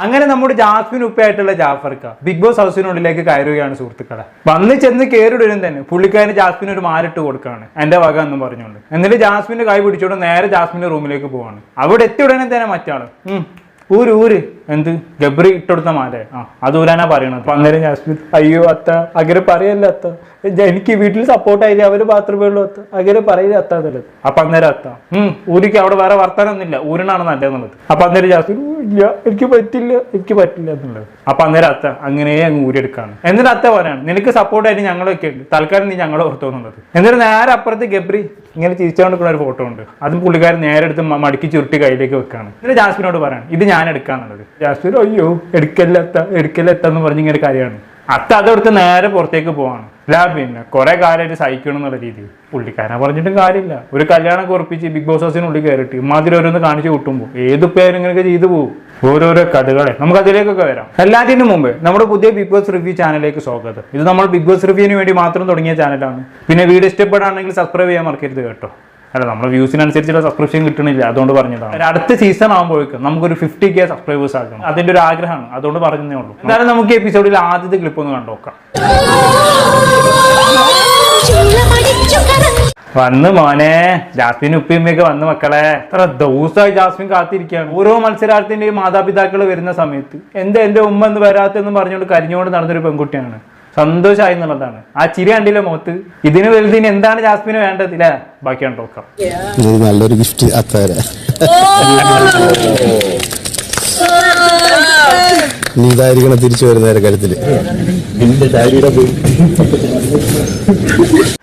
അങ്ങനെ നമ്മുടെ ജാസ്മിൻ ഉപ്പയായിട്ടുള്ള ജാഫർക്ക ബിഗ് ബോസ് ഹൗസിനുള്ളിലേക്ക് കയറുകയാണ് സുഹൃത്തുക്കളെ. വന്ന് ചെന്ന് കയറിയിടും തന്നെ. പുള്ളിക്കാരന് ജാസ്മിൻ ഒരു മാലിട്ട് കൊടുക്കുകയാണ്. എന്റെ വക എന്നും പറഞ്ഞുകൊണ്ട്. എന്നിട്ട് ജാസ്മിന്റെ കൈ പിടിച്ചോണ്ട് നേരെ ജാസ്മിന്റെ റൂമിലേക്ക് പോവാണ്. അവിടെ എത്തി ഉടനെ തന്നെ മറ്റാൾ. ഊര് ഊര്. എന്ത്? ഗബ്രി ഇട്ടെടുത്ത മാല ആ അത് ഊരാനാ പറയണത്. അപ്പൊ അന്നേരം ജാസ്മിൻ അയ്യോ അത്ത അങ്ങനെ പറയല്ല അത്ത. എനിക്ക് വീട്ടിൽ സപ്പോർട്ട് ആയില്ല? അവർ ബാത്റൂമേ ഉള്ളൂ അത്ത. അങ്ങനെ പറയില്ല അത്ത എന്നുള്ളത്. അപ്പൊ അന്നേരം അത്ത ഉം ഊരിക്ക് അവിടെ വേറെ വർത്താനൊന്നുമില്ല. ഊരിനാണ് നല്ലതെന്നുള്ളത്. അപ്പൊ അന്നേരം ജാസ്മിൻ ഇല്ല എനിക്ക് പറ്റില്ല എനിക്ക് പറ്റില്ല എന്നുള്ളത്. അപ്പൊ അന്നേരം അത്ത അങ്ങനെ അങ്ങ് ഊരിയെടുക്കാണ്. എന്നിട്ട് അത്ത പറയാണ് നിനക്ക് സപ്പോർട്ട് ആയിട്ട് ഞങ്ങളൊക്കെ ഉണ്ട്. തൽക്കാലം നീ ഞങ്ങളെ ഓർത്തോന്നുള്ളത് എന്നിട്ട് നേരെ അപ്പുറത്ത് ഗബ്രി ഇങ്ങനെ ചിരിച്ചുകൊണ്ടിരിക്കുന്ന ഒരു ഫോട്ടോ ഉണ്ട്. അതും പുള്ളിക്കാരൻ നേരെ എടുത്ത് മടിക്ക് മടക്കി ചുരുട്ടി കയ്യിലേക്ക് വെക്കാണ്. എന്നിട്ട് ജാസ്മിനോട് പറയാണ് ഇത് ഞാൻ എടുക്കാന്നുള്ളത്. ജാസ്മിൻ അയ്യോ എടുക്കലെത്ത എടുക്കലെത്ത എന്ന് പറഞ്ഞ് ഇങ്ങനെ കാര്യമാണ്. അത്ത അതെടുത്ത് നേരെ പുറത്തേക്ക് പോവാണ്. അല്ല പിന്നെ കുറെ കാലമായിട്ട് സഹിക്കണം എന്നുള്ള രീതിയിൽ. പുള്ളിക്കാരനെ പറഞ്ഞിട്ടും കാര്യമില്ല. ഒരു കല്യാണം ഉറപ്പിച്ച് ബിഗ് ബോസ് ഹൗസിനുള്ളിൽ കയറിയിട്ട് ഇമാതിരി ഓരോന്ന് കാണിച്ചു കൂട്ടുമ്പോൾ ഏത് പേരും ഇങ്ങനെയൊക്കെ ചെയ്തു പോകും ഓരോരോ കഥകളെ. നമുക്ക് അതിലേക്കൊക്കെ വരാം. എല്ലാറ്റിനും മുമ്പ് നമ്മുടെ പുതിയ ബിഗ് ബോസ് റിവ്യൂ ചാനലിലേക്ക് സ്വാഗതം. ഇത് നമ്മൾ ബിഗ് ബോസ് റിവ്യൂവിന് വേണ്ടി മാത്രം തുടങ്ങിയ ചാനലാണ്. പിന്നെ വീഡിയോ ഇഷ്ടപ്പെടുകയാണെങ്കിൽ സബ്സ്ക്രൈബ് ചെയ്യാൻ മറക്കരുത് കേട്ടോ. അല്ല നമ്മുടെ വ്യൂസിനനുസരിച്ചുള്ള സബ്സ്ക്രിപ്ഷൻ കിട്ടണില്ല അതുകൊണ്ട് പറഞ്ഞതാണ്. അടുത്ത സീസൺ ആകുമ്പോഴേക്കും നമുക്കൊരു ഫിഫ്റ്റി കെ സബ്സ്ക്രൈബേഴ്സ് ആക്കണം. അതിന്റെ ഒരു ആഗ്രഹമാണ്. അതുകൊണ്ട് പറഞ്ഞതേ ഉള്ളൂ. എന്തായാലും നമുക്ക് എപ്പിസോഡിൽ ആദ്യത്തെ ക്ലിപ്പ് ഒന്ന് കണ്ടോക്കാം വന്ന് മോനെ ജാസ്മിൻ ഉപ്പിയമ്മയൊക്കെ വന്ന് മക്കളെ. എത്ര ദിവസമായി ജാസ്മിൻ കാത്തിരിക്കുകയാണ്. ഓരോ മത്സരാർത്ഥിന്റെയും മാതാപിതാക്കൾ വരുന്ന സമയത്ത് എന്താ എന്റെ ഉമ്മ എന്ന് വരാത്തെന്ന് പറഞ്ഞുകൊണ്ട് കരിഞ്ഞുകൊണ്ട് നടന്നൊരു പെൺകുട്ടിയാണ്. സന്തോഷമായി എന്നുള്ളതാണ്. ആ ചിരി കണ്ടില്ല മുഖത്ത്? ഇതിന് വലുതിന് എന്താണ് ജാസ്മിന് വേണ്ടത്? ഇല്ലേ? ബാക്കിയാണ് കണ്ടോക്കാം നല്ലൊരു ഗിഫ്റ്റ് തിരിച്ചു വരുന്ന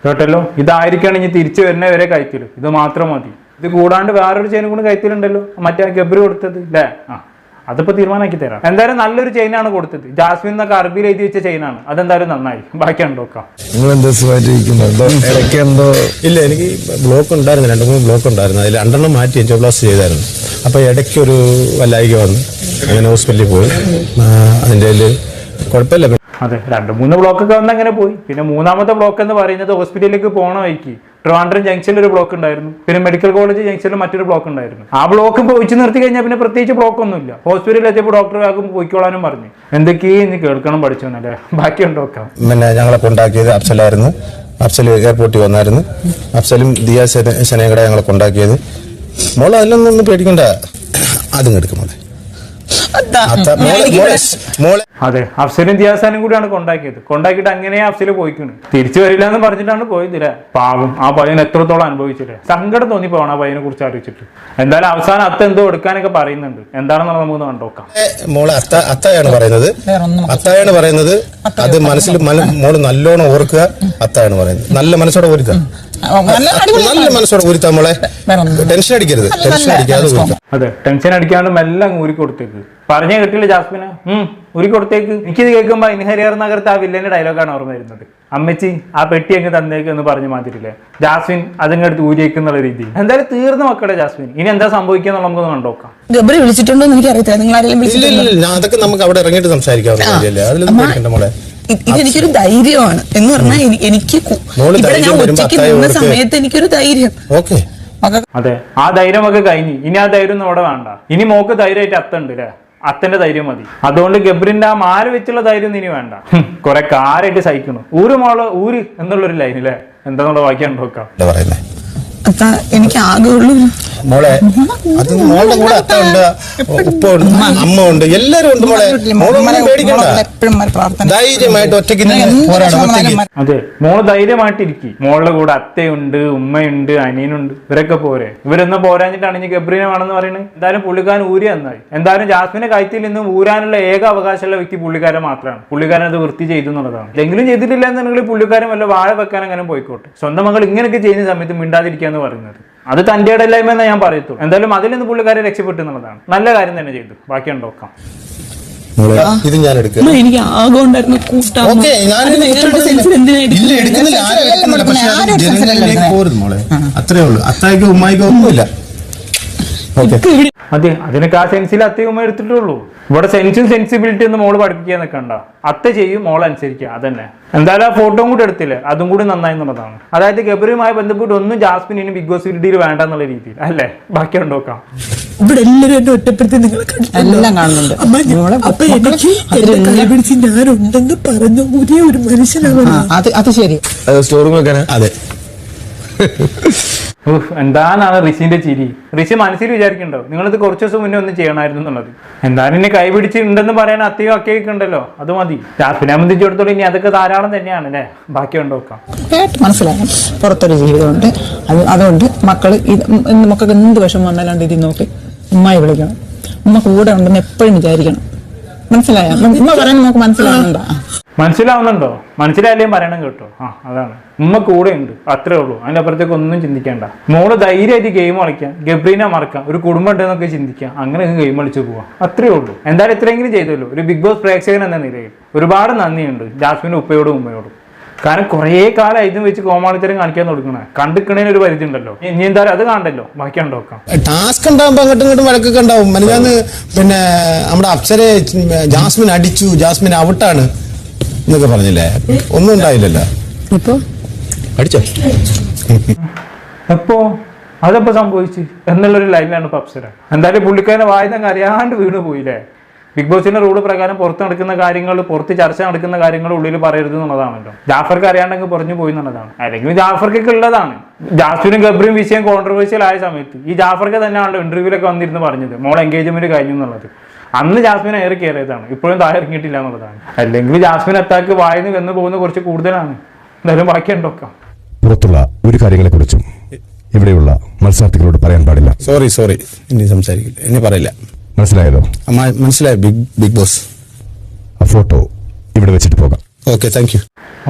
കേട്ടല്ലോ? ഇതായിരിക്കണം ഇനി തിരിച്ചു വരുന്നവരെ കയറ്റിൽ ഇത് മാത്രം മതി. ഇത് കൂടാണ്ട് വേറൊരു ചെയിനും കൂടി കയറ്റിലുണ്ടല്ലോ മറ്റേ ഗബ്രി കൊടുത്തത്. അല്ലേ ആ. അതിപ്പോ തീരുമാനമാക്കി തരാം. എന്തായാലും നല്ലൊരു ചെയിനാണ് കൊടുത്തത്. ജാസ്മിൻ എന്നൊക്കെ അറബിയിൽ എഴുതി വെച്ച ചെയിനാണ് അതെന്തായാലും നന്നായി. ബാക്കി ഉണ്ടോക്കാം നിങ്ങൾ എന്താ സുഖമായിട്ടിരിക്കുന്നുണ്ടോ ഇടയ്ക്ക് എന്തോ ഇല്ല എനിക്ക് ബ്ലോക്ക് ഉണ്ടായിരുന്നു. രണ്ട് മൂന്ന് ബ്ലോക്ക് ഉണ്ടായിരുന്നു. അതിൽ രണ്ടെണ്ണം മാറ്റി ചെയ്തായിരുന്നു. അപ്പൊ ഇടയ്ക്ക് ഒരു വല്ലായിക വന്നു. അങ്ങനെ ഹോസ്പിറ്റലിൽ പോയി. കയ്യിൽ കുഴപ്പമില്ല. അതെ രണ്ട് മൂന്ന് ബ്ലോക്കൊക്കെ വന്ന് അങ്ങനെ പോയി. പിന്നെ മൂന്നാമത്തെ ബ്ലോക്ക് എന്ന് പറയുന്നത് ഹോസ്പിറ്റലിലേക്ക് പോകണ വഴിക്ക്. ട്രിവാൻഡ്രം ജംഗ്ഷനിൽ ഒരു ബ്ലോക്ക് ഉണ്ടായിരുന്നു. പിന്നെ മെഡിക്കൽ കോളേജ് ജംഗ്ഷനിൽ മറ്റൊരു ബ്ലോക്ക് ഉണ്ടായിരുന്നു. ആ ബ്ലോക്ക് പോയിച്ച് നിർത്തി കഴിഞ്ഞാൽ പിന്നെ പ്രത്യേകിച്ച് ബ്ലോക്ക് ഒന്നുമില്ല. ഹോസ്പിറ്റലിൽ എത്തിയപ്പോൾ ഡോക്ടർ ആകും പോയിക്കോളാനും പറഞ്ഞു. എന്തൊക്കെയും ഇനി കേൾക്കണം പഠിച്ചോന്നല്ലേ ബാക്കി ഉണ്ടോക്കാം പിന്നെ ഞങ്ങളെ കൊണ്ടാക്കിയത് അഫ്സലായിരുന്നു. അഫ്സൽ എയർപോർട്ടിൽ വന്നായിരുന്നു. അഫ്സലും ദിയ ശനയും കൂടെ ഞങ്ങളെ കൊണ്ടാക്കിയത് മോളെ അതിലൊന്നും പേടിക്കണ്ട. അതും എടുക്കും മോളെ അത്ത- മോളെ മോളെ മോളെ അതെ അഫ്സലും ദിയാസാനും കൂടിയാണ് കൊണ്ടാക്കിയത്. കൊണ്ടാക്കിയിട്ട് അങ്ങനെ അഫ്സൽ പോയിക്കുന്നു തിരിച്ചു വരില്ല എന്ന് പറഞ്ഞിട്ടാണ് പോയതില്ലേ പാവം ആ പയ്യൻ എത്രത്തോളം അനുഭവിച്ചില്ലേ? സങ്കടം തോന്നി പോകണം ആ പയ്യനെ കുറിച്ച് ആലോചിച്ചിട്ട്. എന്തായാലും അവസാനം അത്ത എന്തോ എടുക്കാനൊക്കെ പറയുന്നുണ്ട്. എന്താണെന്നുള്ളത് നമുക്ക് കണ്ടോക്കാം മോളെ അത്ത അത്തയാണ് പറയുന്നത്. അത്തയാണ് പറയുന്നത്. അത് മനസ്സിൽ മോൾ നല്ലോണം ഓർക്കുക അത്തയാണ് പറയുന്നത്. നല്ല മനസ്സോടെ ഓർക്കുക. നല്ല മനസ്സോടെ കുരുത്താ മോളെ. ടെൻഷൻ അടിക്കരുത്. ടെൻഷൻ അടിക്കാതെ അതെ ടെൻഷൻ അടിക്കാണ്ട് എല്ലാം ഊരി കൊടുത്തേക്ക്. പറഞ്ഞ കേട്ടില്ല ജാസ്മിന്? ഉം ഊരി കൊടുത്തേക്ക്. എനിക്കിത് കേൾക്കുമ്പോ ഇൻഹരിയർ നഗരത്തെ ആ വില്ലന്റെ ഡയലോഗാണ് ഓർമ്മ വരുന്നത്. അമ്മച്ചി ആ പെട്ടി അങ്ങ് തന്നേക്ക് എന്ന് പറഞ്ഞ മാതിരില്ലേ? ജാസ്മിൻ അതങ്ങടുത്ത് ഊരിയേക്കുന്നുള്ള രീതി. എന്തായാലും തീർന്നു മക്കളെ ജാസ്മിൻ. ഇനി എന്താ സംഭവിക്കുക നമുക്കൊന്ന് കണ്ടോക്കാം ഗബ്രി വിളിച്ചിട്ടുണ്ടോ എന്ന് എനിക്ക് അറിയത്തില്ല നിങ്ങൾ ആരെങ്കിലും ഇല്ല. വിളിച്ചിട്ടുണ്ടോ? ഇല്ല ഇല്ല ഞാൻ അതൊക്കെ നമുക്ക് അവിടെ ഇറങ്ങിയിട്ട് സംസാരിക്കാവുന്ന ഇതെനിക്കൊരു ധൈര്യമാണ് എന്ന് പറഞ്ഞാൽ എനിക്ക് ഇവിടെ ഞാൻ ധൈര്യം ഒറ്റയ്ക്ക് നിന്ന സമയത്ത് എനിക്കൊരു ധൈര്യം. ഓക്കെ. അതെ ആ ധൈര്യമൊക്കെ കഴിഞ്ഞ്. ഇനി ആ ധൈര്യം ഒന്നും അവിടെ വേണ്ട. ഇനി മോക്ക് ധൈര്യമായിട്ട് അത്തുണ്ട് അല്ലേ അത്തന്റെ ധൈര്യം മതി. അതുകൊണ്ട് ഗബ്രിന്റെ ആ മാല വെച്ചുള്ള ധൈര്യം ഇനി വേണ്ട. കൊറേ കാരായിട്ട് സഹിക്കണം. ഊര് മോൾ ഊര് എന്നുള്ളൊരു ലൈൻ അല്ലേ എന്താന്നുള്ള വാക്യം നോക്കാം. അത്ത എനിക്ക് ആകെ ഉള്ളൊരു മോളെ അത് മോളുടെ കൂടെ അത്ത ഉണ്ട് ഉപ്പ ഉണ്ട് അമ്മ ഉണ്ട് എല്ലാരും ഉണ്ട് മോളെ പേടിക്കണ്ട. ധൈര്യമായിട്ട് ഒറ്റയ്ക്ക് അതെ മോൾ ധൈര്യമായിട്ടിരിക്കും മോളുടെ കൂടെ അത്തയുണ്ട് ഉമ്മയുണ്ട് അനിയനുണ്ട് ഇവരൊക്കെ പോരെ. ഇവരൊന്നും പോരാഞ്ഞിട്ടാണ് ഇനി ഗബ്രീനെ വേണമെന്ന് പറയുന്നത് എന്തായാലും പുള്ളിക്കാരൻ ഊരി നന്നായി. എന്തായാലും ജാസ്മിനെ കയറ്റിൽ നിന്നും ഊരാനുള്ള ഏക അവകാശമുള്ള വ്യക്തി പുള്ളിക്കാരൻ മാത്രമാണ്. പുള്ളിക്കാരൻ അത് വൃത്തി ചെയ്തു എന്നുള്ളതാണ്. എങ്കിലും ചെയ്തിട്ടില്ല എന്നുണ്ടെങ്കിൽ പുള്ളിക്കാരൻ വല്ല വാഴ വെക്കാൻ അങ്ങനെ പോയിക്കോട്ടെ. സ്വന്തം മകൾ ഇങ്ങനെയൊക്കെ ചെയ്യുന്ന സമയത്ത് മിണ്ടാതിരിക്കുക എന്ന് പറയുന്നത്. അത് തന്റെ ഇടയില്ലായ്മ എന്നേ ഞാൻ പറയത്തുള്ളൂ. എന്തായാലും അതിൽ നിന്ന് പുള്ളിക്കാരെ രക്ഷപ്പെട്ടു എന്നുള്ളതാണ്. നല്ല കാര്യം തന്നെ ചെയ്തു. ബാക്കി ഉണ്ടോക്കാം മോളെ ഇത് ഞാൻ എനിക്ക് ആകെ ഉണ്ടായിരുന്നു കൂട്ടാ അത്രേ ഉള്ളൂ. അത്തായിക്കോ ഉമ്മായിക്കോ ഒന്നുമില്ല. ഓക്കെ. അതെ അതിനൊക്കെ ആ സെൻസിൽ അത്തയും ഉമ്മ എടുത്തിട്ടുള്ളൂ ഇവിടെ സെൻസും സെൻസിബിലിറ്റി ഒന്നും മോൾ പഠിപ്പിക്കാൻ നിൽക്കണ്ട അത്ത ചെയ്യും മോൾ അനുസരിക്കുക. അതന്നെ. എന്തായാലും ആ ഫോട്ടോയും കൂടി എടുത്തില്ല? അതും കൂടി നന്നായി എന്നുള്ളതാണ്. അതായത് ഗബറിയുമായി ബന്ധപ്പെട്ട് ഒന്നും ജാസ്മിൻ ഇനി ബിഗ് ബോസ് വീഡിയോയിൽ വേണ്ട എന്നുള്ള രീതിയിൽ. അല്ലേ? ബാക്കി ഉണ്ടോക്കാം ഇവിടെ എല്ലാവരും എന്നെ ഒറ്റപ്പെടുത്തി നിങ്ങളെ കണ്ടിട്ടുണ്ടോ? എല്ലാം കാണുന്നുണ്ട്. അപ്പൊ എനിക്ക് ഞാനുണ്ടെന്ന് പറഞ്ഞ ഒരേ ഒരു മനുഷ്യനാണ്. അത് അത് ശരി. സ്റ്റോർ റൂം വെക്കാനാ അതെ. ഉഫ്, റിഷിന്റെ ചിരി? റിഷി മനസ്സിൽ വിചാരിക്കണ്ടോ നിങ്ങളിത് കുറച്ചു ദിവസം മുന്നേ ഒന്ന് ചെയ്യണമായിരുന്നു എന്നുള്ളത്. എന്തായാലും ഇനി കൈപിടിച്ചിട്ടുണ്ടെന്ന് പറയാൻ അത്യം ഒക്കെ ഉണ്ടല്ലോ അത് മതി. ജാസ്മിനെ സംബന്ധിച്ചിടത്തോളം ഇനി അതൊക്കെ ധാരാളം തന്നെയാണ് അല്ലേ? ബാക്കി ഉണ്ടോക്കാം മനസ്സിലാക്കാം മനസ്സിലാകും പുറത്തൊരു ജീവിതമുണ്ട്. അത് അതുകൊണ്ട് മക്കൾ മക്കൾക്ക് എന്ത് വിഷമം വന്നാലാണ്ട് ഇത് നോക്കി ഉമ്മയെ വിളിക്കണം. ഉമ്മ കൂടെ ഉണ്ടെന്ന് എപ്പോഴും വിചാരിക്കണം. മനസ്സിലായോ? ഉമ്മ പറയാൻ നമുക്ക് മനസ്സിലാവുന്നുണ്ടോ മനസ്സിലാവുന്നുണ്ടോ? മനസ്സിലായാലും പറയണം കേട്ടോ. ആ അതാണ്. ഉമ്മ കൂടെ ഉണ്ട്. അത്രേ ഉള്ളൂ. അതിന്റെ അപ്പുറത്തേക്ക് ഒന്നും ചിന്തിക്കേണ്ട. മോൾ ധൈര്യമായിട്ട് ഗെയിം കളിക്കാം. ഗബ്രീനെ മറക്കാം. ഒരു കുടുംബം ഉണ്ടെന്നൊക്കെ ചിന്തിക്കാം. അങ്ങനെ ഗെയിം കളിച്ച് പോവാം. അത്രേ ഉള്ളൂ. എന്തായാലും ഇത്രയെങ്കിലും ചെയ്തല്ലോ. ഒരു ബിഗ് ബോസ് പ്രേക്ഷകൻ എന്ന നിലയിൽ. ഒരുപാട് നന്ദിയുണ്ട് ജാസ്മിന്റെ ഉപ്പയോടും ഉമ്മയോടും. കാരണം കുറേ കാലം ഇതും വെച്ച് കോമാളിത്തരം കാണിക്കാൻ തുടങ്ങണേ. കണ്ടിക്കണേന് ഒരു പരിധി ഉണ്ടല്ലോ. ഇനി എന്തായാലും അത് കാണണ്ടല്ലോ. ബാക്കി കണ്ടോക്കാം ടാസ്ക് ഉണ്ടാകുമ്പോ അങ്ങോട്ടും ഇങ്ങോട്ടും വഴക്കൊക്കെ ഉണ്ടാവും. പിന്നെ നമ്മുടെ അപ്സരെ ജാസ്മിൻ അടിച്ചു. ജാസ്മിൻ ഔട്ടാണ് എന്നൊക്കെ പറഞ്ഞില്ലേ? ഒന്നും ഉണ്ടായില്ലല്ലോ. ഇപ്പൊ? അടിച്ചോ. എപ്പോ? അതപ്പോ സംഭവിച്ചു? എന്നുള്ളൊരു ലൈനിലാണ് ഇപ്പൊ അപ്സര. എന്തായാലും പുള്ളിക്കാരനെ വായുന്ന അറിയാണ്ട് വീണ് പോയില്ലേ? ബിഗ് ബോസിന്റെ റൂൾ പ്രകാരം പുറത്ത് നടക്കുന്ന കാര്യങ്ങൾ പുറത്ത് ചർച്ച നടക്കുന്ന കാര്യങ്ങൾ ഉള്ളിൽ പറയരുത് എന്നുള്ളതാണല്ലോ. ജാഫർക്ക് അറിയാണ്ടെങ്കിൽ പറഞ്ഞു പോയി എന്നുള്ളതാണ്. അല്ലെങ്കിൽ ജാഫർക്കൊക്കെ ഉള്ളതാണ്. ജാസ്മിനും ഗബ്രിയും വിഷയം കോൺട്രവേഴ്സ്യൽ ആയ സമയത്ത്. ഈ ജാഫർക്ക് തന്നെയാണല്ലോ ഇന്റർവ്യൂലൊക്കെ വന്നിരുന്ന് പറഞ്ഞത്. മോൾ എൻഗേജ്മെന്റ് കഴിഞ്ഞു എന്നുള്ളത്. അന്ന് ജാസ്മിൻ എയർ കയറിയതാണ് ഇപ്പോഴും താഴെ ഇറങ്ങിയിട്ടില്ല എന്നുള്ളതാണ്. അല്ലെങ്കിൽ ജാസ്മിൻ അറ്റാക്ക് വായന്ന് വന്ന് പോകുന്ന കുറച്ച് കൂടുതലാണ്. എന്തായാലും ബാക്കി ഉണ്ടോക്കാം പുറത്തുള്ള ഒരു കാര്യങ്ങളെക്കുറിച്ചും ഇവിടെയുള്ള മത്സരാർത്ഥികളോട് പറയാൻ പാടില്ല. സോറി സോറി ഇനി സംസാരിക്കില്ല. ഇനി പറയില്ല. മനസ്സിലായതോ? മനസ്സിലായ മനസ്സിലായി? ബിഗ് ബിഗ് ബോസ് ആ ഫോട്ടോ ഇവിടെ വെച്ചിട്ട് പോകാം. ഓക്കെ താങ്ക് യു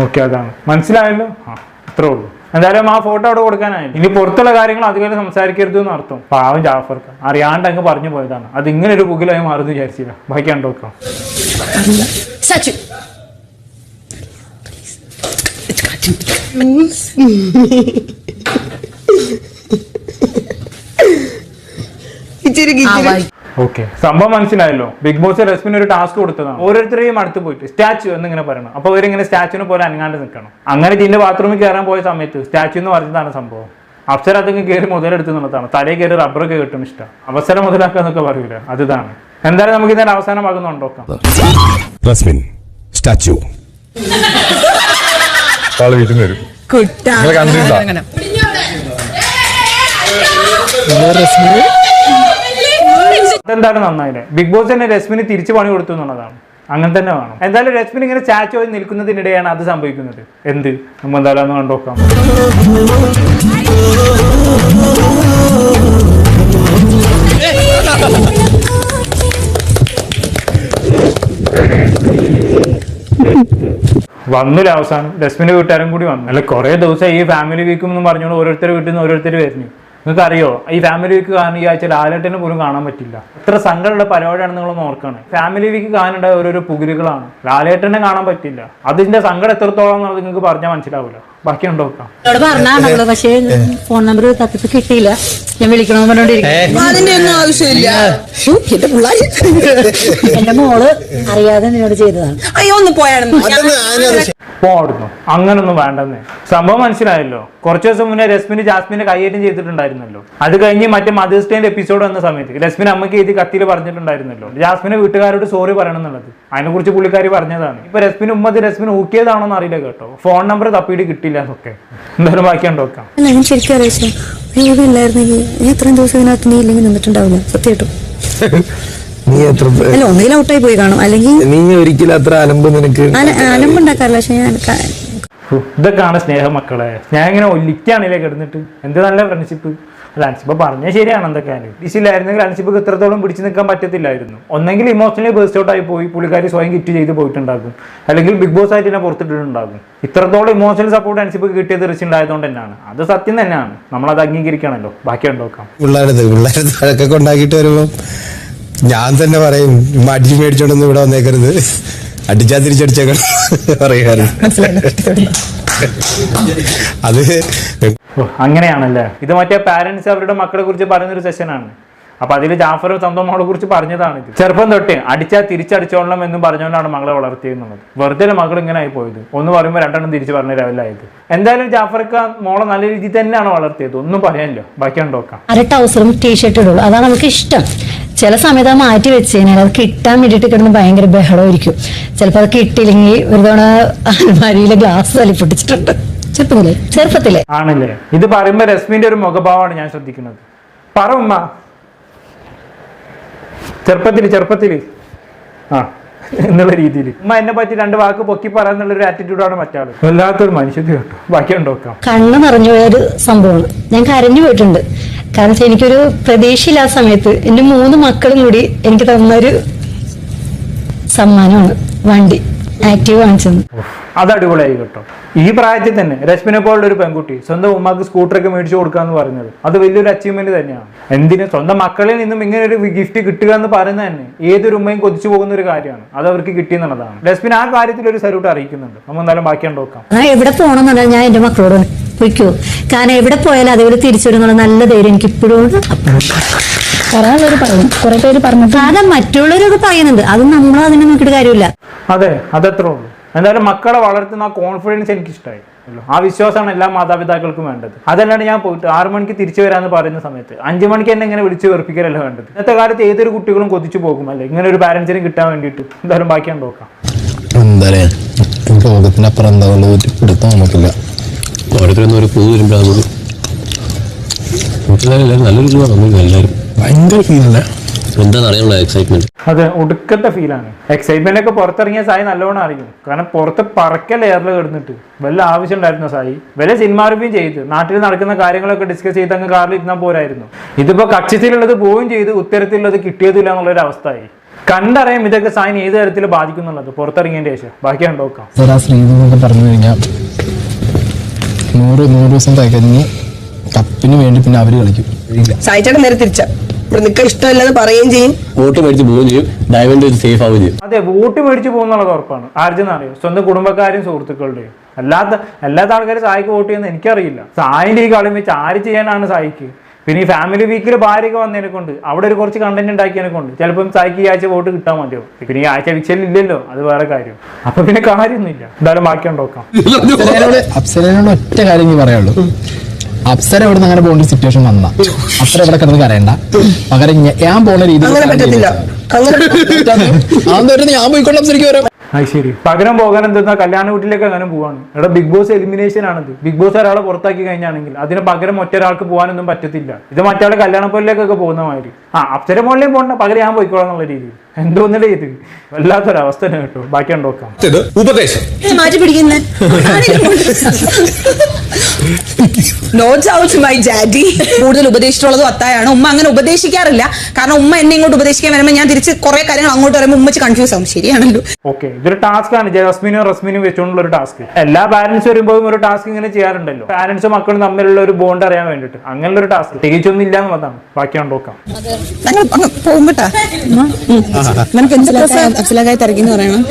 ഓക്കെ അതാണ്. മനസ്സിലായല്ലോ? ആ ഇത്രേ ഉള്ളൂ. എന്തായാലും ആ ഫോട്ടോ അവിടെ കൊടുക്കാനായി ഇനി പുറത്തുള്ള കാര്യങ്ങൾ അതുപോലെ സംസാരിക്കരുത് എന്ന് അർത്ഥം പാവം ജാഫർക്ക് അറിയാണ്ട് അങ്ങ് പറഞ്ഞു പോയതാണ് അത് ഇങ്ങനെ ഒരു പുകിലായി മാറുന്നു വിചാരിച്ചില്ല ബാക്കി ഇച്ചിരി ഇച്ചിരി ഓക്കെ സംഭവം മനസ്സിലായല്ലോ. ബിഗ് ബോസ് റെസ്മിന് ഒരു ടാസ്ക് കൊടുത്തതാണ്. ഓരോരുത്തരെയും അടുത്ത് പോയിട്ട് സ്റ്റാച്ചു എന്നിങ്ങനെ പറയണം. അപ്പൊ അവരിങ്ങനെ സ്റ്റാച്ചുവിനെ പോലെ അനങ്ങാണ്ട് നിൽക്കണം. അങ്ങനെ ഇതിന്റെ ബാത്റൂമിൽ കയറാൻ പോയ സമയത്ത് സ്റ്റാച്ചു എന്ന് പറഞ്ഞതാണ് സംഭവം. അപ്സര അതൊക്കെ കയറി മുതലെടുത്ത് എന്നുള്ളതാണ് തലയിൽ കയറി റബ്ബറൊക്കെ കിട്ടും ഇഷ്ടം. അവസരം മുതലാക്കുക എന്നൊക്കെ പറയൂല. അതിതാണ്. എന്തായാലും നമുക്ക് ഇതിന്റെ അവസാനം ആകുന്നുണ്ടോ റസ്മിൻ സ്റ്റാച്ചു കണ്ടിട്ടുണ്ടോ? അങ്ങനെ നന്നായത്? ബിഗ് ബോസ് തന്നെ രശ്മിന് തിരിച്ചു പണി കൊടുത്തു എന്നുള്ളതാണ്. അങ്ങനെ തന്നെ വേണം. എന്തായാലും രശ്മിൻ ഇങ്ങനെ സ്റ്റാച്ചു ആയി നിൽക്കുന്നതിനിടെയാണ് അത് സംഭവിക്കുന്നത്. എന്ത്? നമ്മൾ എന്തായാലും കണ്ടു നോക്കാം. വന്നില്ല അവസാനം. രശ്മിന്റെ വീട്ടുകാരും കൂടി വന്നു. അല്ല കുറെ ദിവസം ഈ ഫാമിലി വീക്കും എന്ന് പറഞ്ഞുകൊണ്ട് ഓരോരുത്തർ വീട്ടിൽ നിന്ന് ഓരോരുത്തർ വരുന്നു. നിങ്ങൾക്ക് അറിയോ ഈ ഫാമിലി വീക്ക് കാരണം ഈ ആഴ്ച ലാലേട്ടന് പോലും കാണാൻ പറ്റില്ല. എത്ര സങ്കടമുള്ള പരിപാടിയാണ് നിങ്ങളൊന്ന് ഓർക്കാണ്. ഫാമിലി വീക്ക് കാണേണ്ട ഓരോരോ പുകിലുകളാണ്. ലാലേട്ടനെ കാണാൻ പറ്റില്ല. അതിന്റെ സങ്കടം എത്രത്തോളം എന്നുള്ളത് നിങ്ങൾക്ക് പറഞ്ഞാൽ മനസ്സിലാവില്ല ബാക്കി ഉണ്ടോ പറഞ്ഞാണല്ലോ പക്ഷേ ഫോൺ നമ്പർ തപ്പിപ്പ് കിട്ടിയില്ല. ഞാൻ വിളിക്കണമെന്ന് പറഞ്ഞോണ്ടിരിക്കും അതിന്റെ ഒന്നും ആവശ്യമില്ല. ശ്ശോ, എന്റെ മോൾ അറിയാതെ നിന്നോട് ചെയ്തതാണ്. അയ്യോ ഒന്ന് പോയാണെന്ന്. പോടുന്നു അങ്ങനൊന്നും വേണ്ടെന്ന്. സംഭവം മനസ്സിലായല്ലോ. കുറച്ച് ദിവസം മുന്നേ രശ്മിന് ജാസ്മിനെ കൈയേറ്റം ചെയ്തിട്ടുണ്ടായിരുന്നല്ലോ. അത് കഴിഞ്ഞ് മറ്റേ മദേഴ്സ് ഡേന്റെ എപ്പിസോഡ് വന്ന സമയത്ത് രശ്മിൻ അമ്മയ്ക്ക് എഴുതി കത്തിൽ പറഞ്ഞിട്ടുണ്ടായിരുന്നല്ലോ. ജാസ്മിനെ വീട്ടുകാരോട് സോറി പറയണം എന്നുള്ളത് അതിനെ കുറിച്ച് പുള്ളിക്കാരി പറഞ്ഞതാണ്. ഇപ്പൊ രശ്മിന് ഉമ്മത് രശ്മിന് ഊക്കിയതാണോ എന്ന് അറിയില്ല കേട്ടോ. ഫോൺ നമ്പർ തപ്പിയിട്ട് കിട്ടില്ല എന്നൊക്കെ എന്തായാലും ബാക്കി ഉണ്ടോക്കാം ഞാൻ ശരിക്കും ഇല്ലായിരുന്നെങ്കിൽ ഇത്രയും ദിവസം ഇതിനകത്ത് നീ ഇല്ലെങ്കിൽ നിന്നിട്ടുണ്ടാവില്ല. സത്യമായിട്ടും. നീ എത്ര അല്ല ഒന്നുകിൽ ഔട്ടായി പോയി കാണും. അല്ലെങ്കിൽ നീ ഒരിക്കലും അത്ര അലമ്പ് നിനക്ക് അല- അലമ്പുണ്ടാക്കാറില്ല പക്ഷെ ഞാൻ ഇതൊക്കെയാണ് സ്നേഹം മക്കളെ ഞാൻ ഇങ്ങനെ ഒല്ലിക്കാണല്ലേ കിടന്നിട്ട്. എന്ത് നല്ല ഫ്രണ്ട്ഷിപ്പ് അല്ല അൻസിപ്പ പറഞ്ഞാൽ ശരിയാണ് എന്തൊക്കെയാണ് ഡിസിലായിരുന്നെങ്കിൽ അൻസിപ്പക്ക് ഇത്രത്തോളം പിടിച്ചു നിൽക്കാൻ പറ്റത്തില്ലായിരുന്നു. ഒന്നെങ്കിൽ ഇമോഷണലി ബേസ്റ്റ് ഔട്ട് ആയി പോയി പുള്ളിക്കാരി സ്വയം കിറ്റ് ചെയ്ത് പോയിട്ടുണ്ടാകും. അല്ലെങ്കിൽ ബിഗ് ബോസ് ആയിട്ട് തന്നെ പുറത്തിട്ടിട്ടുണ്ടാകും. ഇത്രത്തോളം ഇമോഷണൽ സപ്പോർട്ട് ഫ്രണ്ട്ഷിപ്പ് കിട്ടിയത് റിച്ച് ഉണ്ടായതുകൊണ്ട് തന്നെയാണ്. അത് സത്യം തന്നെയാണ്. നമ്മളത് അംഗീകരിക്കണമല്ലോ. ബാക്കി ഉണ്ടോക്കാം പിള്ളേരത് പിള്ളേരത് വഴക്കൊക്കെ ഉണ്ടാക്കിയിട്ട് വരുമ്പോ ഞാൻ തന്നെ പറയും അടിച്ചു മേടിച്ചോണ്ടൊന്നും ഇവിടെ വന്നേക്കരുത്. അടിച്ചാ തിരിച്ചടിച്ചേക്കണം പറയാറുണ്ട് അത് അങ്ങനെയാണല്ലേ? ഇത് മറ്റേ പാരന്റ്സ് അവരുടെ മക്കളെ കുറിച്ച് പറയുന്നൊരു സെഷനാണ് അപ്പൊ അതിൽ ജാഫർ സ്വന്തം മോളെ കുറിച്ച് പറഞ്ഞതാണ് ഇത്. ചെറുപ്പം തൊട്ട് അടിച്ചാൽ തിരിച്ചടിച്ചോളണം എന്നും പറഞ്ഞുകൊണ്ടാണ് മകളെ വളർത്തിയെന്നുള്ളത്. വെറുതെ മകൾ ഇങ്ങനെ ആയി പോയത് ഒന്ന് പറയുമ്പോൾ രണ്ടെണ്ണം തിരിച്ച് പറഞ്ഞ ലെവലായത് എന്തായാലും ജാഫർക്ക് മോളെ നല്ല രീതിയിൽ തന്നെയാണ് വളർത്തിയത്. ഒന്നും പറയാനില്ല. ബാക്കി നോക്കാം. അര ടൗസറും ടീഷർട്ട് ഇടുള്ളൂ. അതാണ് നമുക്ക് ഇഷ്ടം. ചില സമയത്ത് അത് മാറ്റി വെച്ച് കഴിഞ്ഞാൽ അത് കിട്ടാൻ വേണ്ടിയിട്ട് കിടന്ന് ഭയങ്കര ബഹളമായിരിക്കും. ചിലപ്പോൾ അത് കിട്ടിയില്ലെങ്കിൽ ഒരു തവണ അലമാരിയിലെ ഗ്ലാസ് തല്ലിപ്പൊട്ടിച്ചിട്ടുണ്ട് ചെറുപ്പത്തിലെ? ചെറുപ്പത്തിലെ. ആണല്ലേ. ഇത് പറയുമ്പോൾ രശ്മിന്റെ ഒരു മുഖഭാവമാണ് ഞാൻ ശ്രദ്ധിക്കുന്നത്. പറ ഉമ്മ. ചെറുപ്പത്തിൽ ചെറുപ്പത്തിൽ. ആ എന്നുള്ള രീതിയിൽ. ഉമ്മ എന്നെ പറ്റി രണ്ട് വാക്ക് പൊക്കി പറയാന്നുള്ള ഒരു ആറ്റിറ്റ്യൂഡാണ് മറ്റാൾ. വല്ലാത്തൊരു മനുഷ്യത്വം കേട്ടോ. ബാക്കി ഉണ്ടോക്കാം കണ്ണ് നിറഞ്ഞു പോയൊരു സംഭവമാണ്. ഞാൻ കരഞ്ഞു പോയിട്ടുണ്ട്. കാരണം വെച്ചാൽ എനിക്കൊരു പ്രതീക്ഷയില്ലാത്ത സമയത്ത് എന്റെ മൂന്ന് മക്കളും കൂടി എനിക്ക് തന്നൊരു സമ്മാനമാണ്. വണ്ടി. ആക്റ്റീവ് വാങ്ങിച്ചത് അത് അടിപൊളിയായി കേട്ടോ. ഈ പ്രായത്തിൽ തന്നെ രശ്മിനെ പോലുള്ള ഒരു പെൺകുട്ടി സ്വന്തം ഉമ്മാക്ക് സ്കൂട്ടറൊക്കെ മേടിച്ചു കൊടുക്കുക എന്ന് പറയുന്നത് അത് വലിയൊരു അച്ചീവ്മെന്റ് തന്നെയാണ്. എന്തിന്? സ്വന്തം മക്കളിൽ നിന്നും ഇങ്ങനെ ഒരു ഗിഫ്റ്റ് കിട്ടുക എന്ന് പറയുന്നത് തന്നെ ഏതൊരു ഉമ്മയും കൊതിച്ചു പോകുന്ന ഒരു കാര്യമാണ്. അത് അവർക്ക് കിട്ടിയെന്നുള്ളതാണ് രശ്മിൻ ആ കാര്യത്തിൽ ഒരു സല്യൂട്ട് അറിയിക്കുന്നുണ്ട്. നമ്മൾ എന്തായാലും ബാക്കി നോക്കാം. എവിടെ പോകണം ഞാൻ എന്റെ മക്കളോട് പൊയ്ക്കോ. കാരണം എവിടെ പോയാലും അതേപോലെ തിരിച്ചു വരുന്നുള്ള നല്ല ധൈര്യം എനിക്ക് ഇപ്പോഴും ഉണ്ട്. അപ്പോഴും കുറെ പേര് പറയും കുറെ പേര് പറഞ്ഞിട്ട് കാരണം മറ്റുള്ളവരൊക്കെ പറയുന്നുണ്ട്. അത് നമ്മൾ അതിനെ നോക്കിയിട്ട് കാര്യമില്ല. അതെ അതത്രേ ഉള്ളൂ. എന്തായാലും മക്കളെ വളർത്തുന്ന ആ കോൺഫിഡൻസ് എനിക്ക് ഇഷ്ടമായി ആ വിശ്വാസമാണ് എല്ലാ മാതാപിതാക്കൾക്കും വേണ്ടത്. അതല്ലാണ്ട് ഞാൻ പോയിട്ട് ആറ് മണിക്ക് തിരിച്ചു വരാന്ന് പറയുന്ന സമയത്ത് അഞ്ചു മണിക്ക് എന്നെ ഇങ്ങനെ വിളിച്ച് വെറുപ്പിക്കലല്ല വേണ്ടത്? ഇന്നത്തെ കാലത്ത് ഏതൊരു കുട്ടികളും കൊതിച്ചു പോകും. അല്ലേ? ഇങ്ങനെ ഒരു പാരന്റ്സിനും കിട്ടാൻ വേണ്ടിയിട്ട്. എന്തായാലും ബാക്കിയാണ് നോക്കാം. എന്താ പറയാ ലോകത്തിനപ്പുറം എന്താ ഉള്ളത് പിടുത്തം നമുക്കില്ല. ഓരോരുത്തരും ഒരു പൂ വരുമ്പോൾ എല്ലാവരും നല്ലൊരു രൂപ തന്നു എല്ലാവരും. ഭയങ്കര ഫീലല്ലേ എക്സൈറ്റ്മെന്റ് അതെ ഒടുക്കത്തെ ഫീലാണ് എക്സൈറ്റ്മെന്റ് ഒക്കെ പുറത്തിറങ്ങിയ സായി നല്ലോണം അറിയും. കാരണം പുറത്ത് പറക്കൽ എയറിൽ കിടന്നിട്ട്. വല്ല ആവശ്യം ഉണ്ടായിരുന്നു സായി? വല്ല സിനിമ റിവ്യൂ ചെയ്ത്. നാട്ടിൽ നടക്കുന്ന കാര്യങ്ങളൊക്കെ ഡിസ്കസ് ചെയ്ത് അങ്ങ് കാറിൽ ഇരുന്നാൽ പോരായിരുന്നു. ഇതിപ്പോ കക്ഷിത്തിലുള്ളത് പോവുകയും ചെയ്ത് ഉത്തരത്തിലുള്ളത് കിട്ടിയതില്ല എന്നുള്ളൊരു അവസ്ഥയായി. കണ്ടറിയാം ഇതൊക്കെ സായിന് ഏത് തരത്തിൽ ബാധിക്കുന്നുള്ളത് പുറത്തിറങ്ങിയതിന്റെ ശേഷം. ബാക്കി ആ പറഞ്ഞു കഴിഞ്ഞാൽ നൂറ് നൂറ് ദിവസം തികഞ്ഞ് കപ്പിന് വേണ്ടി പിന്നെ അവർ കളിക്കും. സായിച്ചേട്ടൻ നേരെ തിരിച്ച. ഇവിടെ നിൽക്കാൻ ഇഷ്ടമല്ലെന്ന് പറയുകയും ചെയ്യും. വോട്ട് മേടിച്ച് പോവുകയും ചെയ്യും. ഡയമണ്ട് സേഫ് ആവുകയും ചെയ്യും. അതെ വോട്ട് മേടിച്ച് പോകുന്നുള്ളത് ഉറപ്പാണ്. ആർജെന്ന് അറിയോ? സ്വന്തം കുടുംബക്കാരും സുഹൃത്തുക്കളുടെയും. അല്ലാത്ത അല്ലാത്ത ആൾക്കാർ സായിക്ക് വോട്ട് ചെയ്യുന്ന എനിക്കറിയില്ല. സായിന്റെ ഈ കളി വെച്ച് ആര് ചെയ്യാനാണ് സായിക്ക്? പിന്നെ ഈ ഫാമിലി വീക്കിൽ ഭാര്യയൊക്കെ വന്നതിനെ കൊണ്ട് അവിടെ ഒരു കുറച്ച് കണ്ടന്റ് ഉണ്ടാക്കിയതിനെ കൊണ്ട് ചിലപ്പം സായിക്ക് ഈ ആഴ്ച വോട്ട് കിട്ടാൻ മതിയോ പിന്നെ ഈ ആഴ്ച വിച്ചലില്ലല്ലോ ഇല്ലല്ലോ അത് വേറെ കാര്യം. അപ്പൊ പിന്നെ കാര്യമൊന്നുമില്ല. എന്തായാലും ബാക്കി നോക്കാം. അപ്സരയോട് അപ്സരയോട് ഒറ്റ കാര്യം പറയുള്ളൂ അപ്സര ഇവിടെ അങ്ങനെ പോകേണ്ട സിറ്റുവേഷൻ വന്ന അപ്സര ഇവിടെ കിടന്ന് കരയണ്ട. പകരം ഞാൻ പോണ രീതി അങ്ങനെ പറ്റത്തില്ല. അങ്ങനെ ഞാൻ പോയിക്കൊണ്ട് അപ്സരയ്ക്ക് വരാം. അത് ശരി. പകരം പോകാൻ എന്തെന്നാ? കല്യാണ വീട്ടിലേക്ക് അങ്ങനെ പോവാണ്. ഇവിടെ ബിഗ് ബോസ് എലിമിനേഷൻ ആണത്. ബിഗ് ബോസ് ഒരാളെ പുറത്താക്കി കഴിഞ്ഞാണെങ്കിൽ അതിന് പകരം ഒറ്റൊരാൾക്ക് പോകാനൊന്നും പറ്റത്തില്ല. ഇത് മറ്റാളെ കല്യാണപ്പൊല്ലേക്കൊക്കെ പോകുന്ന മാതിരി. ആ അപ്സര മോളിലേയും പോകണ്ട. പകരം ഞാൻ പോയിക്കോളാം എന്നുള്ള രീതിയിൽ. എന്തോന്നല്ലേ ഇത്? വല്ലാത്തൊരവസ്ഥ തന്നെ കേട്ടോ. ബാക്കി ഉണ്ടോക്കാം ഉപദേശം. മാറ്റി പിടിക്കുന്നേ നോട്ട്സ് ഔട്ട് മൈ ഡാഡി കൂടുതൽ ഉപദേശിച്ചിട്ടുള്ളത് അത്തായാണ്. ഉമ്മ അങ്ങനെ ഉപദേശിക്കാറില്ല. കാരണം ഉമ്മ എന്നെ ഇങ്ങോട്ട് ഉപദേശിക്കാൻ വരുമ്പോൾ ഞാൻ തിരിച്ച് കുറെ കാര്യങ്ങൾ അങ്ങോട്ട് വരുമ്പോൾ ഉമ്മച്ച് കൺഫ്യൂസ് ആവും. ശരിയാണല്ലോ. ഓക്കെ ഇതൊരു ടാസ്ക് ആണ്. ജസ്മിനും റസ്മിനും വെച്ചുകൊണ്ടുള്ള ഒരു ടാസ്ക് എല്ലാ പാരന്റ്സ് വരുമ്പോഴും ഒരു ടാസ്ക് ഇങ്ങനെ ചെയ്യാറുണ്ടല്ലോ. പാരന്റ്സും മക്കളും തമ്മിലുള്ള ഒരു ബോണ്ട് അറിയാൻ വേണ്ടിട്ട്. അങ്ങനെയുള്ള ഒരു ടാസ്ക് തികച്ചൊന്നും ഇല്ല എന്നുള്ളതാണ്. ബാക്കി നോക്കാം. തിരക്കിന്ന് പറയണം?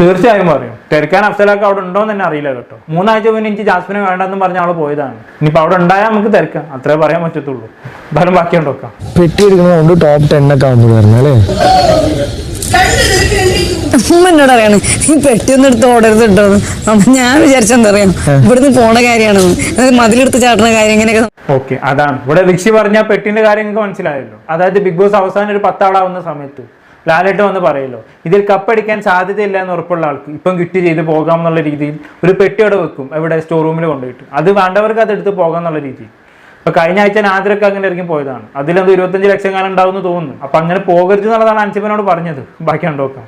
തീർച്ചയായും പറയും. തിരക്കാൻ അഫ്സലാക്ക് അവിടെ ഉണ്ടോ എന്ന് തന്നെ അറിയില്ല കേട്ടോ. മൂന്നാഴ്ച മുന്നേ എനിക്ക് ജാസ്മിനെ വേണ്ടെന്ന് പറഞ്ഞ ആൾ പോയതാണ്. ഇനിയിപ്പോ അവിടെ ഉണ്ടായാൽ നമുക്ക് തിരക്കാം. അത്രേ പറയാൻ പറ്റത്തുള്ളൂ. ഫലം ബാക്കി ഉണ്ടോക്കാം പെട്ടി എടുക്കുന്നതുകൊണ്ട് ടോപ്പ് ടെൻ ഒക്കെ അല്ലേ? എന്നോട് അറിയാണ് നീ പെട്ടിയൊന്നും എടുത്ത് ഓടരുത് കേട്ടോ അപ്പൊ ഞാൻ വിചാരിച്ചെന്താ പറയാ ഇവിടുന്ന് പോണ കാര്യമാണെന്ന്. അത് മതിലെടുത്ത് ചാട്ടുന്ന കാര്യം ഇങ്ങനെയൊക്കെ ഓക്കെ അതാണ്. ഇവിടെ വിക്ഷി പറഞ്ഞ പെട്ടിന്റെ കാര്യം നിങ്ങൾക്ക് മനസ്സിലായല്ലോ. അതായത് ബിഗ് ബോസ് അവസാനം ഒരു പത്താളാവുന്ന സമയത്ത്. ലാലേട്ട് വന്ന് പറയുമല്ലോ ഇതിൽ കപ്പടിക്കാൻ സാധ്യതയില്ല എന്ന് ഉറപ്പുള്ള ആൾക്ക്. ഇപ്പം കിറ്റ് ചെയ്ത് പോകാം എന്നുള്ള രീതിയിൽ ഒരു പെട്ടി അവിടെ വെക്കും എവിടെ സ്റ്റോർ റൂമിൽ കൊണ്ടുപോയിട്ട്. അത് വേണ്ടവർക്ക് അത് എടുത്ത് പോകാം എന്നുള്ള രീതിയിൽ. ഇപ്പം കഴിഞ്ഞ ആഴ്ച നാദ്രക്ക് അങ്ങനെ ഇറങ്ങി പോയതാണ്. അതിലെന്തോ ഇരുപത്തഞ്ച് ലക്ഷം കാലം ഉണ്ടാവുമെന്ന് തോന്നുന്നു. അപ്പൊ അങ്ങനെ പോകരുത് എന്നുള്ളതാണ് അഞ്ചുമനോട് പറഞ്ഞത്. ബാക്കി ഉണ്ടോക്കാം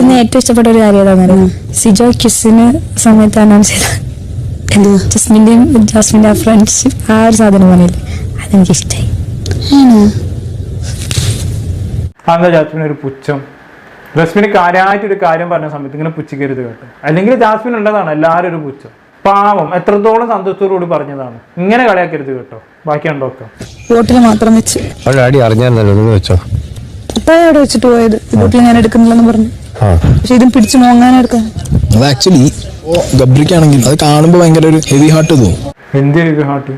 ഇന്ന് ഏറ്റവും ഇഷ്ടപ്പെട്ട ഒരു കാര്യം ഏതാണെന്നറിയോ സിജോ കിസ്സിന് സമയത്ത് അനൗൺസ് ചെയ്ത ജസ്മിന്റെയും ജാസ്മിന്റെ ഫ്രണ്ട്ഷിപ്പ് ആ ഒരു സാധനം പറഞ്ഞില്ലേ? അതെനിക്ക് അന്ന് ജാസ്മിൻ ഒരു പുച്ഛം. ജാസ്മിന് കാര്യമായിട്ട് ഒരു കാര്യം പറഞ്ഞ സമയത്ത് ഇങ്ങനെ പുച്ഛിക്കരുത് കേട്ടോ. അല്ലെങ്കിൽ ജാസ്മിൻ ഉള്ളതാണ് എല്ലാവരും ഒരു പുച്ഛം. പാവം എത്രത്തോളം സന്തോഷത്തോടുകൂടി പറഞ്ഞതാണ്. ഇങ്ങനെ കളിയാക്കരുത് കേട്ടോ. ബാക്കി ഉണ്ടോക്കാം വോട്ടിൽ മാത്രം വെച്ച്. അടി അറിഞ്ഞായിരുന്നല്ലോ വെച്ചോ? അവിടെ വെച്ചിട്ട് പോയത്. ഈ വോട്ടിൽ ഞാൻ എടുക്കുന്നില്ലെന്ന് പറഞ്ഞു. പക്ഷെ ഇതും പിടിച്ചു മോങ്ങാനെടുക്കാൻ അത് ആക്ച്വലി ഗബ്രിക്കാണെങ്കിൽ അത് കാണുമ്പോൾ ഭയങ്കര ഒരു ഹെവി ഹാർട്ട് തോന്നും. എന്ത് ഹെവി ഹാർട്ട്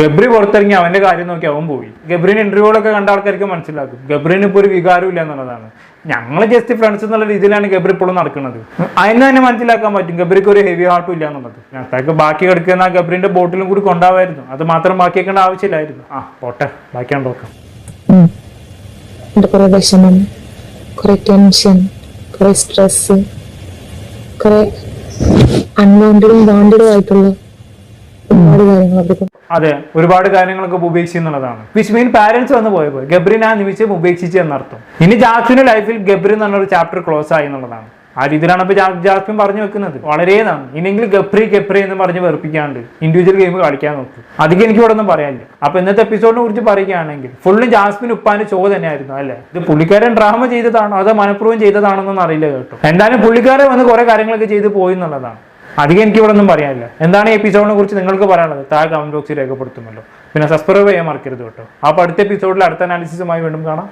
ഗബ്രി പുറത്തിറങ്ങി അവന്റെ കാര്യം നോക്കി അവൻ പോയി. ഗബ്രിന് ഇന്റർവ്യൂകളൊക്കെ കണ്ട ആൾക്കാർക്ക് മനസ്സിലാക്കും. ഗബ്രിന് ഇപ്പോൾ ഒരു വികാരം ഇല്ല എന്നുള്ളതാണ്. ഞങ്ങൾ ജസ്റ്റ് ഫ്രണ്ട്സ് എന്നുള്ള രീതിയിലാണ് ഗബ്രി ഇപ്പോഴും നടക്കുന്നത്. അതിന് തന്നെ മനസ്സിലാക്കാൻ പറ്റും. ഗബ്രിക്ക് ഒരു ഹെവി ഹാർട്ടും ഇല്ല എന്നുള്ളത്. ഞങ്ങൾക്ക് ബാക്കി കിടക്കുന്ന ആ ഗബ്രിന്റെ ബോട്ടിലും കൂടി കൊണ്ടാവായിരുന്നു. അത് മാത്രം ബാക്കി വെക്കേണ്ട ആവശ്യമില്ലായിരുന്നു. ആ പോട്ടെ. ബാക്കിയാണ് നോക്കാം. കുറേ വിഷമം സ്ട്രെസ് അൺവാണ്ടഡും വാണ്ടഡും ആയിട്ടുള്ള ഒരുപാട് കാര്യങ്ങൾ അവർക്ക് അതെ ഒരുപാട് കാര്യങ്ങളൊക്കെ ഉപേക്ഷിച്ചു എന്നുള്ളതാണ് വിച്ച് മീൻ പാരന്റ്സ് വന്ന് പോയപ്പോൾ ഗബ്രിനെ ആ നിമിഷം ഉപേക്ഷിച്ച് എന്നർത്ഥം. ഇനി ജാസ്മിന്റെ ലൈഫിൽ ഗബ്രി എന്ന് പറഞ്ഞൊരു ചാപ്റ്റർ ക്ലോസ് ആയി എന്നുള്ളതാണ്. ആ രീതിയിലാണ് ഇപ്പൊ ജാസ്മിൻ പറഞ്ഞു വെക്കുന്നത്. വളരെ നന്ദി ഇനിയെങ്കിൽ ഗപ്രി ഗപ്രി എന്ന് പറഞ്ഞ് വെറുപ്പിക്കാണ്ട് ഇൻഡിവിജ്വൽ ഗെയിം കളിക്കാൻ നോക്കും. അധികം എനിക്ക് ഇവിടെ ഒന്നും പറയാനില്ല. അപ്പൊ ഇന്നത്തെ എപ്പിസോഡിനെ കുറിച്ച് പറയുകയാണെങ്കിൽ ഫുള്ളും ജാസ്മിൻ ഉപ്പാന്റെ ചോ തന്നെയായിരുന്നു അല്ലെ? ഇത് പുള്ളിക്കാരൻ ഡ്രാമ ചെയ്തതാണോ? അതോ മനഃപൂർവം ചെയ്തതാണെന്നൊന്നും അറിയില്ല കേട്ടോ. എന്തായാലും പുള്ളിക്കാരൻ വന്ന് കുറെ കാര്യങ്ങളൊക്കെ ചെയ്ത് പോയി എന്നുള്ളതാണ്. അധികം എനിക്ക് ഇവിടെ ഒന്നും പറയാനില്ല. എന്താണ് ഈ എപ്പിസോഡിനെ കുറിച്ച് നിങ്ങൾക്ക് പറയാനുള്ളത്? താഴെ കമന്റ് ബോക്സിൽ രേഖപ്പെടുത്തുമല്ലോ. പിന്നെ സബ്സ്ക്രൈബ് ചെയ്യാൻ മറക്കരുത് കേട്ടോ. അപ്പോൾ അടുത്ത എപ്പിസോഡിൽ അടുത്ത അനാലിസിസുമായി വീണ്ടും കാണാം.